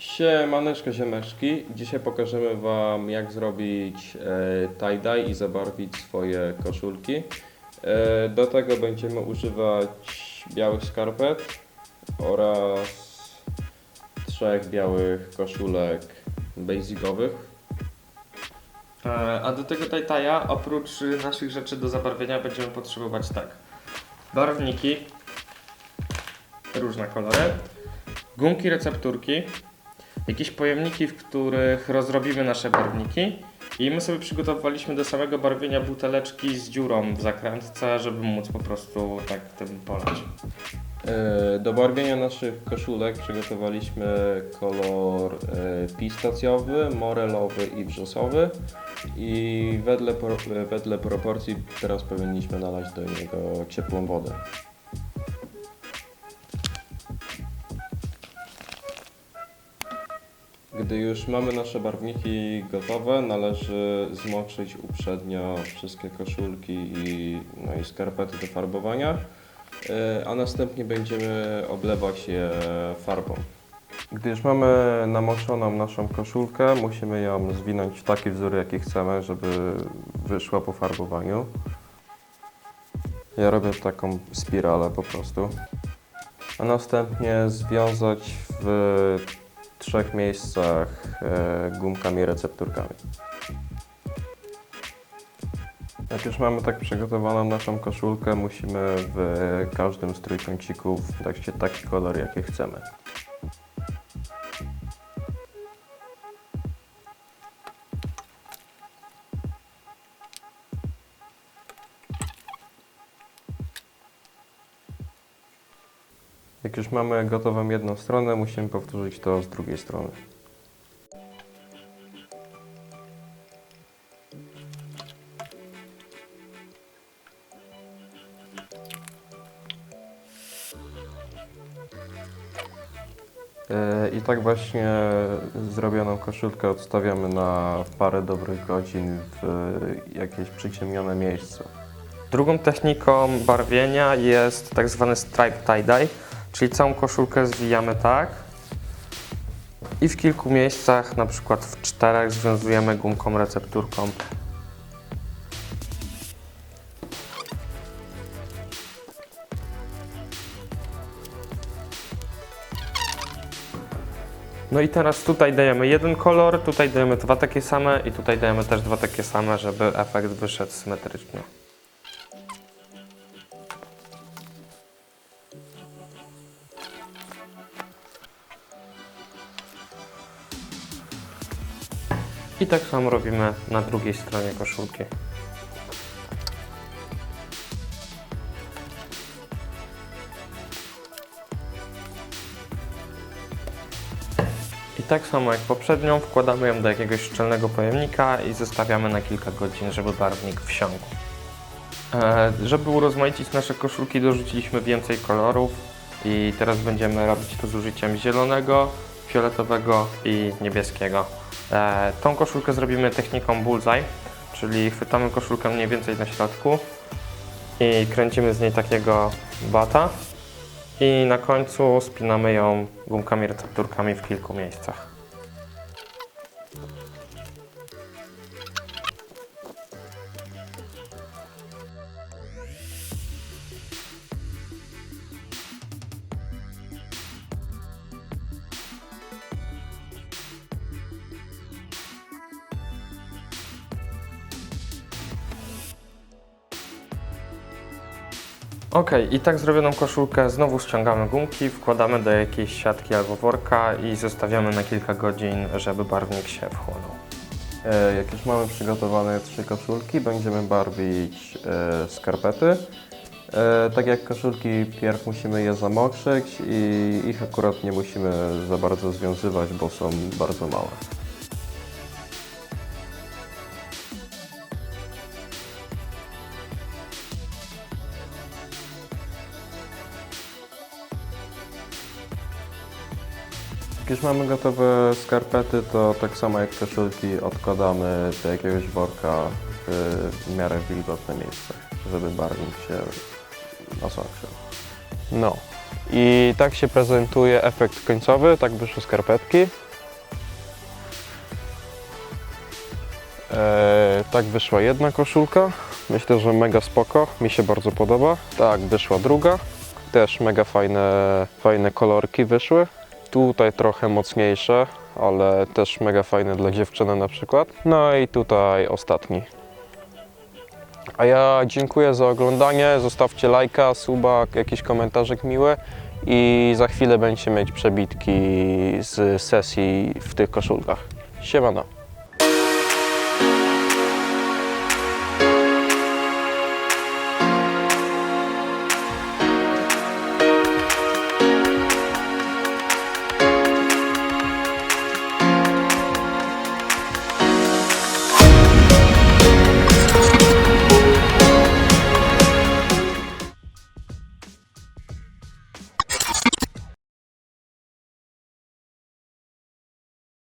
Siemaneczko ziemeczki. Dzisiaj pokażemy Wam jak zrobić e, tie-dye i zabarwić swoje koszulki. E, do tego będziemy używać białych skarpet oraz trzech białych koszulek basicowych. E, A do tego tajtaja oprócz naszych rzeczy do zabarwienia będziemy potrzebować tak. Barwniki, różne kolory, gumki recepturki, jakieś pojemniki, w których rozrobimy nasze barwniki i my sobie przygotowaliśmy do samego barwienia buteleczki z dziurą w zakrętce, żeby móc po prostu tak tym polać. E, Do barwienia naszych koszulek przygotowaliśmy kolor e, pistacjowy, morelowy i wrzosowy i wedle, pro, e, wedle proporcji teraz powinniśmy nalać do niego ciepłą wodę. Gdy już mamy nasze barwniki gotowe, należy zmoczyć uprzednio wszystkie koszulki i, no i skarpety do farbowania. E, a następnie będziemy oblewać je farbą. Gdy już mamy namoczoną naszą koszulkę, musimy ją zwinąć w taki wzór, jaki chcemy, żeby wyszła po farbowaniu. Ja robię taką spiralę po prostu. A następnie związać w trzech miejscach e, gumkami recepturkami. Jak już mamy tak przygotowaną naszą koszulkę, musimy w każdym z trójkącików dać się taki kolor, jaki chcemy. Jak już mamy gotową jedną stronę, musimy powtórzyć to z drugiej strony. E, I tak właśnie zrobioną koszulkę odstawiamy na parę dobrych godzin w jakieś przyciemnione miejsce. Drugą techniką barwienia jest tak zwany stripe tie-dye, czyli całą koszulkę zwijamy tak i w kilku miejscach, na przykład w czterech, związujemy gumką recepturką. No i teraz tutaj dajemy jeden kolor, tutaj dajemy dwa takie same i tutaj dajemy też dwa takie same, żeby efekt wyszedł symetrycznie. I tak samo robimy na drugiej stronie koszulki. I tak samo jak poprzednią, wkładamy ją do jakiegoś szczelnego pojemnika i zostawiamy na kilka godzin, żeby barwnik wsiąkł. E, żeby urozmaicić nasze koszulki, dorzuciliśmy więcej kolorów i teraz będziemy robić to z użyciem zielonego, fioletowego i niebieskiego. E, tą koszulkę zrobimy techniką bullseye, czyli chwytamy koszulkę mniej więcej na środku i kręcimy z niej takiego bata i na końcu spinamy ją gumkami recepturkami w kilku miejscach. Ok, i tak zrobioną koszulkę znowu ściągamy gumki, wkładamy do jakiejś siatki albo worka i zostawiamy na kilka godzin, żeby barwnik się wchłonął. E, Jak już mamy przygotowane trzy koszulki, będziemy barwić e, skarpety. E, tak jak koszulki, pierw musimy je zamoczyć i ich akurat nie musimy za bardzo związywać, bo są bardzo małe. Jak już mamy gotowe skarpety, to tak samo jak koszulki odkładamy do jakiegoś worka w miarę wilgotne miejsce, żeby barwnik się osączył. No i tak się prezentuje efekt końcowy, tak wyszły skarpetki. Eee, tak wyszła jedna koszulka, myślę, że mega spoko, mi się bardzo podoba. Tak wyszła druga, też mega fajne, fajne kolorki wyszły. Tutaj trochę mocniejsze, ale też mega fajne dla dziewczyny na przykład. No i tutaj ostatni. A ja dziękuję za oglądanie. Zostawcie lajka, suba, jakiś komentarzyk miły. I za chwilę będziecie mieć przebitki z sesji w tych koszulkach. Siemano.